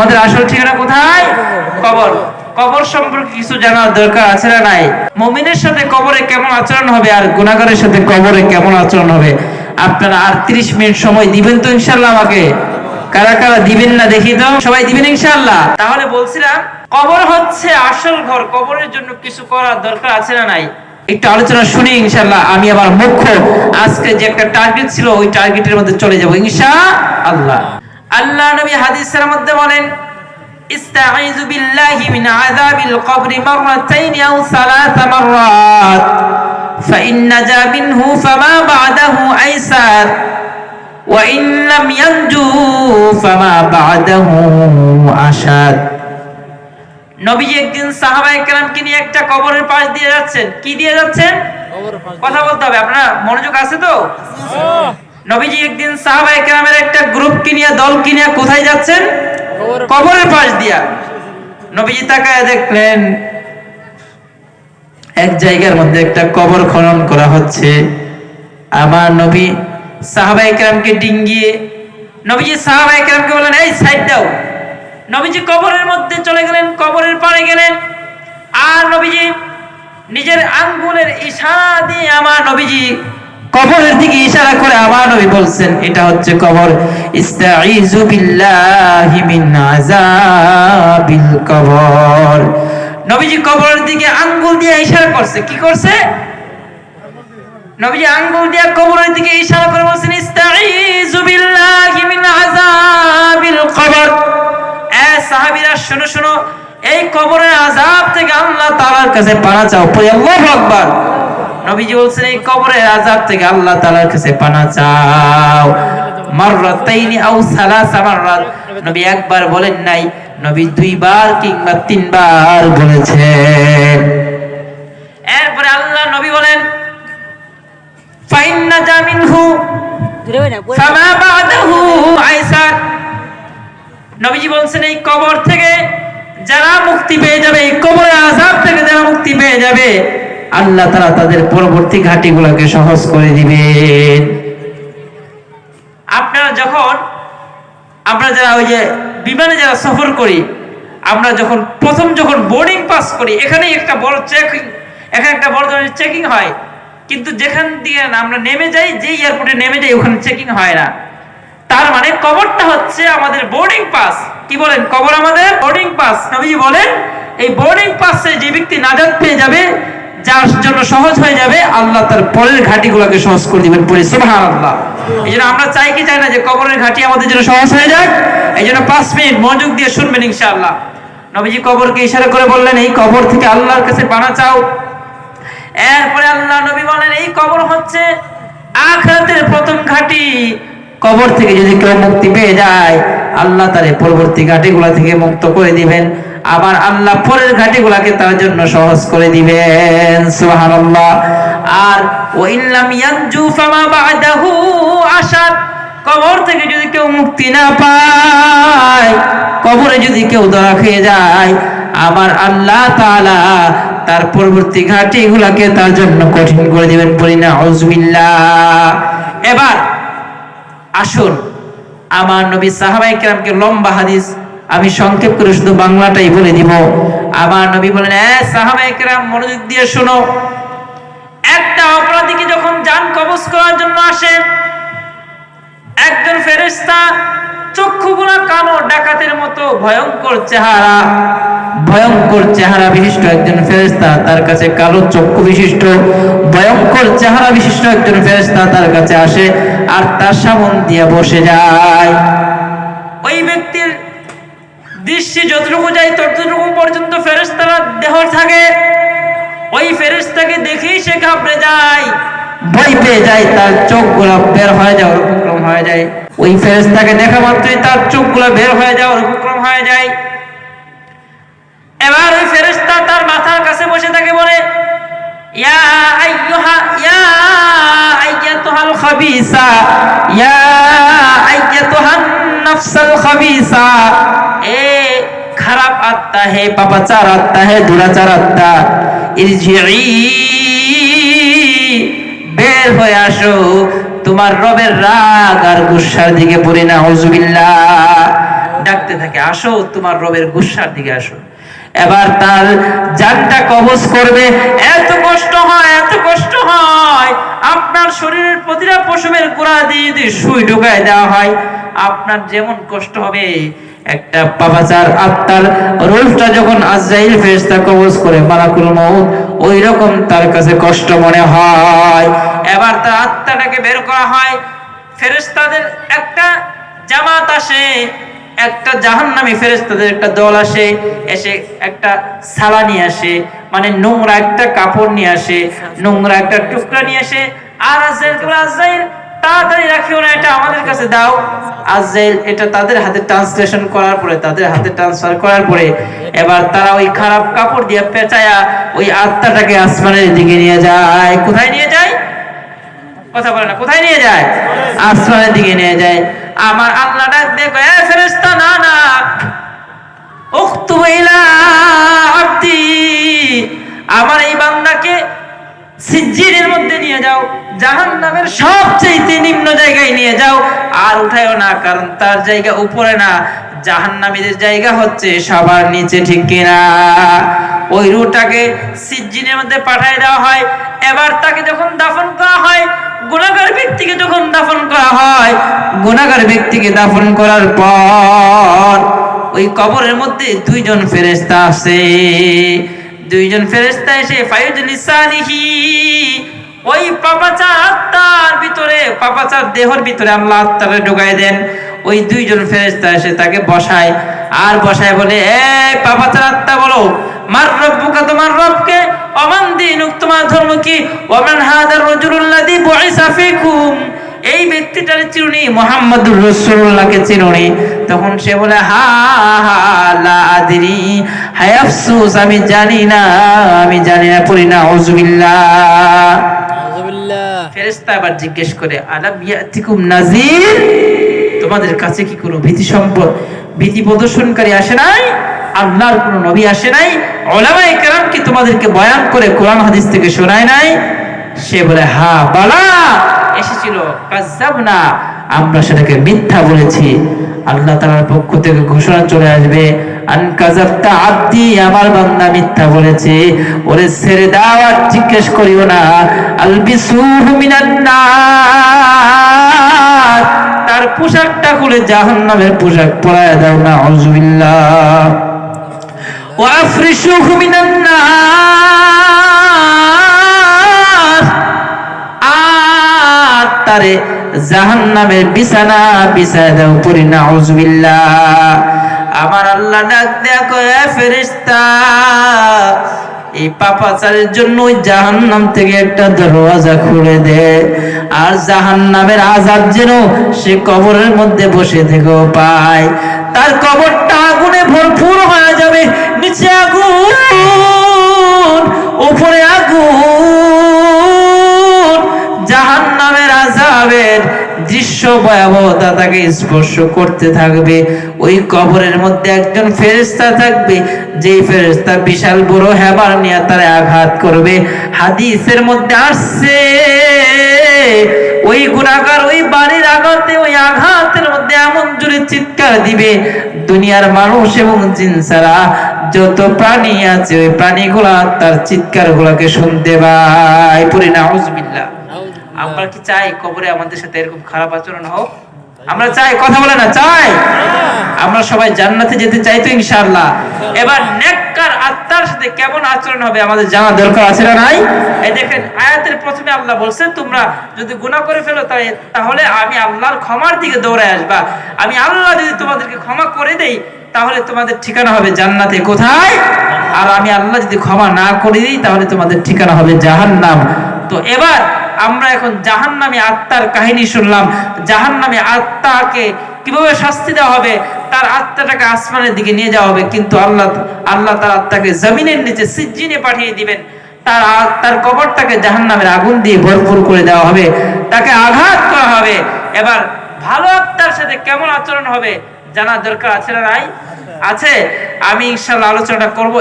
আমাদের আসল ঠিকানা কোথায়? কবর। কবর সম্পর্কে কিছু জানার দরকার আছে না নাই? মমিনের সাথে কবরে কেমন আচরণ হবে আর গুণাগারের সাথে কবরে কেমন আচরণ হবে? আপনারা আর 30 মিনিট সময় দিবেন তো ইনশাল্লাহ আমাকে? কারা কারা দিবেন না দেখি তো? সবাই দিবেন ইনশাআল্লাহ? তাহলে বলছিলাম, কবর হচ্ছে আসল ঘর। কবরের জন্য কিছু করার দরকার আছে না নাই? একটু আলোচনা শুনি ইনশাল্লাহ আমি আমার মুখ্য। আজকে যে একটা টার্গেট ছিল, ওই টার্গেটের মধ্যে চলে যাব ইনশাআল্লাহ। আল্লাহ নবী হাদিসের মধ্যে বলেন استعيذ بالله من عذاب القبر مرتين أو ثلاث مرات فإن نجا منه فما بعده أيسر وإن لم ينجو فما بعده أشد নবীজি একদিন সাহাবায়ে কেরামকে নিয়ে একটা কবরের পাশ দিয়ে যাচ্ছেন কি দিয়ে যাচ্ছেন কথা বলতে হবে আপনার মনোযোগ আছে তো নবীজি একদিন সাহাবায়ে কেরামের একটা গ্রুপ কিনিয়া দল কিনিয়া কোথায় যাচ্ছেন? কবরের পাশ দিয়া। নবীজি তাকায় দেখলেন এক জায়গার মধ্যে একটা কবর খনন করা হচ্ছে। আমার নবী সাহাবায়ে কেরামকে ডিঙ্গিয়ে নবীজি সাহাবায়ে কেরামকে বলেন এই সাইড দাও। নবীজি কবরের মধ্যে চলে গেলেন কবরের পাড়ে গেলেন। আর নবীজি নিজের আঙ্গুলের ইশারা দিয়ে আমার নবীজি কবরের দিকে ইশারা করে আমার নবী বলছেন, এটা হচ্ছে কবর। ইস্তাইযু বিল্লাহি মিন আযাবিল কবর। নবীজি কবরের দিকে আঙ্গুল দিয়ে ইশারা করছে। কি করছে? নবীজি আঙ্গুল দিয়ে কবরের দিকে ইশারা করে বলছেন ইস্তাইযু বিল্লাহি মিন আযাবিল কবর। এ সাহাবীরা, শুনো শুনো, এই কবরের আযাব থেকে আল্লাহ তাআলার কাছে পানা চাও। আল্লাহু আকবার। নবীজি বলছেন, এই আযাব থেকে আল্লাহ কাছে পানা চাও। আও সালাসা মাররাত। নবী একবার বলেন নাই, নবী দুইবার কিংবা তিনবার বলেছেন। এরপরে আল্লাহ নবী বলেন, ফাইন্না জামিনহু নবীজি বলছেন, এই কবর থেকে যারা মুক্তি পেয়ে যাবে, এই কবরের আযাব থেকে যারা মুক্তি পেয়ে যাবে আল্লাহ তাআলা তাদের পরবর্তী ঘাটিগুলোকে সহজ করে দিবেন। আপনারা যখন, আমরা যারা ওই যে বিমানে যারা সফর করি, আমরা যখন প্রথম যখন বোর্ডিং পাস করি এখানে একটা বড় চেকিং, এখানে একটা বড় ধরনের চেকিং হয়। কিন্তু যেখান দিয়ে আমরা নেমে যাই, যেই এয়ারপোর্টে নেমে যাই, ওখানে চেকিং হয় না। তার মানে কবরটা হচ্ছে আমাদের বোর্ডিং পাস। কি বলেন কবর আমাদের? Boarding pass. নবীজি বলেন, এই বোর্ডিং পাসে যে ব্যক্তি নাজাত পেয়ে যাবে যার জন্য সহজ হয়ে যাবে, আল্লাহ তার পরের ঘাটিগুলোকে সহজ করে দিবেন পরে। সুবহানাল্লাহ। এই জন্য আমরা চাই কি, চাই না যে কবরের ঘাটি আমাদের জন্য সহজ হয়ে যাক। এই জন্য পাঁচ মিনিট মনোযোগ দিয়ে শুনবেন ইনশাআল্লাহ। নবীজি কবরকে ইশারা করে বললেন, এই কবর থেকে আল্লাহর কাছে পানা চাও। এরপরে আল্লাহ নবী বলেন, এই কবর হচ্ছে আখরাতের প্রথম ঘাটি। কবর থেকে যদি কেউ মুক্তি পেয়ে যায়, আল্লাহ তার পরবর্তী ঘাটিগুলা থেকে মুক্ত করে দিবেন। আবার আল্লাহ পরের ঘাটিগুলাকে তার জন্য সহজ করে দিবেন। সুবহানাল্লাহ। আর ওয়াইল্লাম ইয়ানজু ফামা বাদাহু আশাদ। কবর থেকে যদি কেউ মুক্তি না পায়, কবরে যদি কেউ ধরা খেয়ে যায় আমার আল্লাহ তাআলা তার পরবর্তী ঘাটি তার জন্য কঠিন করে দিবেন বলি না এবার আসুন, আমার নবী সাহাবাই কেরামকে লম্বা হাদিস আমি সংক্ষেপ করে শুধু বাংলাটাই বলে দিব। আমার নবী বলেন কেরাম মনোযোগ দিয়ে শোনো। একটা অপরাধীকে যখন যান কবজ করার জন্য আসেন একজন ফেরেশতা চক্ষুগুলা কালো, ডাকাতের মতো, ভয়ঙ্কর চেহারা ভয়ঙ্কর চেহারা বিশিষ্ট একজন ফেরেশতা তার কাছে কালো চক্ষু বিশিষ্ট, ভয়ঙ্কর চেহারা বিশিষ্ট একজন ফেরেশতা তার কাছে আসে আর তার সামন দিয়ে বসে যায়। দৃষ্টি যতটুকু যায় ততটুকু পর্যন্ত ফেরেশতারা দেহ থাকে। ওই ফেরেশতাকে দেখেই সে ঘাবড়ে যায়। ভয় পেয়ে যায়, তার বের হয়ে যাওয়ার উপক্রম হয়ে যায়। ওই ফেরেশতাকে দেখা মাত্রই তার বের হয়ে যাওয়ার উপক্রম হয়ে যায়। এবার ওই ফেরেশতা তার মাথার কাছে বসে থাকে বলে, ইয়া আইয়ুহা, ইয়া আইয়াতুহাল খাবিসা, ইয়া আইয়াতুহান নাফসাল খাবিসা। এ খারাপ আত্মা হে, পাপাচার আত্মা হে, দুরাচার আত্মা। বের হয়ে আসো। তোমার রবের রাগ আর গুসার দিকে পড়ে না হজুবিল্লাহ ডাকতে থাকে, আসো, তোমার রবের গুসার দিকে আসো। এবার তার জানটা কবজ করবে। এত কষ্ট হয়, এত কষ্ট হয়। আপনার শরীরের প্রতিটা পশমের গোড়া দিয়ে যদি সুই ঢুকায় দেওয়া হয়। আপনার যেমন কষ্ট হবে একটা পাপাচার আত্মার রূপটা যখন আজরাইল ফেরেশতা কবজ করে মালাকুল মউত ওই রকম তার কাছে কষ্ট মনে হয়। এবার তার আত্মাটাকে বের করা হয়। ফেরেশতাদের একটা জামাত আসে একটা জাহান্নামী ফেরেশতাদের একটা দল আসে এসে একটা সালা নিয়ে আসে মানে নোংরা একটা কাপড় নিয়ে আসে নোংরা একটা টুকরা নিয়ে আসে। আর আজরাইল বলে, আজরাইল তাড়াতাড়ি রাখিও না, এটা আমাদের কাছে দাও। আজরাইল এটা তাদের হাতে ট্রান্সলেশন করার পরে, তাদের হাতে ট্রান্সফার করার পরে, এবার তারা ওই খারাপ কাপড় দিয়ে পেঁচায়া ওই আত্মাটাকে আসমানের দিকে নিয়ে যায়। কোথায় নিয়ে যায়? কথা বলে না, কোথায় নিয়ে যায়? আসমানের দিকে নিয়ে যায়। আমার আল্লাহ ডাক দেখো এ ফেরেশতা, না না। উক্তুবু ইলা আব্দি। আমার এই বান্দাকে সিজ্জিনের মধ্যে নিয়ে যাও, জাহান্নামের সবচেয়ে নিম্ন জায়গায় নিয়ে যাও। আর উঠায়ও না, কারণ তার জায়গা উপরে না, জাহান্নামীদের জায়গা হচ্ছে সবার নিচে, ঠিক কিনা? ওই রুটাকে সিজ্জিনের মধ্যে পাঠিয়ে দেওয়া হয়। এবার তাকে যখন দাফন করা হয়, গুণাগার ব্যক্তিকে যখন দাফন করা হয়, গুণাগার ব্যক্তিকে দাফন করার পর ওই কবরের মধ্যে দুইজন ফেরেস্তা আছে দুইজন ফেরেস্তা এসে ফায়ুজলিসানিহি ওই পাপাচার আত্মার ভিতরে, পাপাচার দেহর ভিতরে আল্লাহ আত্মারে ঢুকাই দেন। ওই দুইজন ফেরেস্তা এসে তাকে বসায়। আর বসায় বলে এ পাপাচার আত্মা বলো, মার রব্বুকা তোমার রবকে, অমান দিনুক তোমার ধর্ম কি ওমান হাদার রাজুলুল্লাযী বুইসা ফিকুম। এই ব্যক্তিটার চিরুনি মোহাম্মদুর রসুল্লাহকে চিরুনি। তখন সে বলে হা হা হায় আফসোস আমি জানি না আমি জানি না পড়ি না আউযুবিল্লাহ। আউযুবিল্লাহ। আবার জিজ্ঞেস করে আলাম ইয়াতিকুম নাজির তোমাদের কাছে কি কোনো ভীতি সম্পদ ভীতি প্রদর্শনকারী আসে নাই? আল্লাহর কোনো নবী আসে নাই? ওলামায়ে কেরাম কি তোমাদেরকে বয়ান করে কোরআন হাদিস থেকে শোনায় নাই? সে বলে হা বালা। এসেছিল, কাজ্জাবনা। আমরা সেটাকে মিথ্যা বলেছি। আল্লাহ তাআলার পক্ষ থেকে ঘোষণা চলে আসবে, আন আব্দি, আমার বান্দা মিথ্যা বলেছে। ওরে ছেড়ে দাও আর জিজ্ঞেস করিও না। আলবিসুহু মিনান নার। তার পোশাকটা জাহান্নামের পোশাক পরায় দাও না তারে জাহান্নামের বিছানা বিছায় দাও পরি নাউজুবিল্লাহ। আমার আল্লাহ ডাক দেখো এ ফেরেশতা, এই পাপাচারের জন্য ওই জাহান্নাম থেকে একটা দরওয়াজা খুলে দে। আর জাহান্নামের আজাদ যেন সে কবরের মধ্যে বসে থেকেও পায়। তার কবরটা আগুনে ভরপুর হয়ে যাবে। ভয়াবহতা তাকে স্পর্শ করতে থাকবে। ওই কবরের মধ্যে একজন ফেরেশতা থাকবে, যেই ফেরেশতা বিশাল বড় হেবার নিয়ে তারে আঘাত করবে। হাদিসের মধ্যে আসছে, ওই গুণাগার ওই বাড়ির আঘাতে, ওই আঘাতের মধ্যে এমন জোরে চিৎকার দিবে, দুনিয়ার মানুষ এবং জিন ছাড়া যত প্রাণী আছে, ওই প্রাণীগুলা তার চিৎকার গুলাকে শুনতে পায়। পরি নাউজুবিল্লাহ আমরা কি চাই কবরে আমাদের সাথে এরকম খারাপ আচরণ হোক? আমরা চাই, কথা বলে না, চাই। আমরা সবাই জান্নাতে যেতে চাই তো ইনশাআল্লাহ। এবার নেককার আত্মার সাথে কেমন আচরণ হবে আমাদের জানা দরকার আছে না নাই? এই দেখেন, আয়াতের প্রথমে আল্লাহ বলছে, তোমরা যদি গুনাহ করে ফেলো তাহলে আমি আল্লাহর ক্ষমার দিকে দৌড়ায় আসবা। আমি আল্লাহ যদি তোমাদেরকে ক্ষমা করে দেই, তাহলে তোমাদের ঠিকানা হবে জান্নাতে। কোথায়? আর আমি আল্লাহ যদি ক্ষমা না করে দিই, তাহলে তোমাদের ঠিকানা হবে জাহান্নাম। তো এবার আমরা এখন জাহান্নামী আত্মার কাহিনী শুনলাম। জাহান্নামী আত্মাকে কীভাবে শাস্তি দেওয়া হবে? তার আত্মাটাকে আসমানের দিকে নিয়ে যাওয়া হবে। কিন্তু আল্লাহ আল্লাহ তার আত্মাকে জমিনের নিচে সিজ্জিনে পাঠিয়ে দিবেন। তার তার কবরটাকে জাহান্নামের আগুন দিয়ে ভরপুর করে দেওয়া হবে। তাকে আঘাত করা হবে। এবার ভালো আত্মার সাথে কেমন আচরণ হবে জানার দরকার আছে না নাই? আছে। আমি ইনশাল্লাহ আলোচনাটা করব।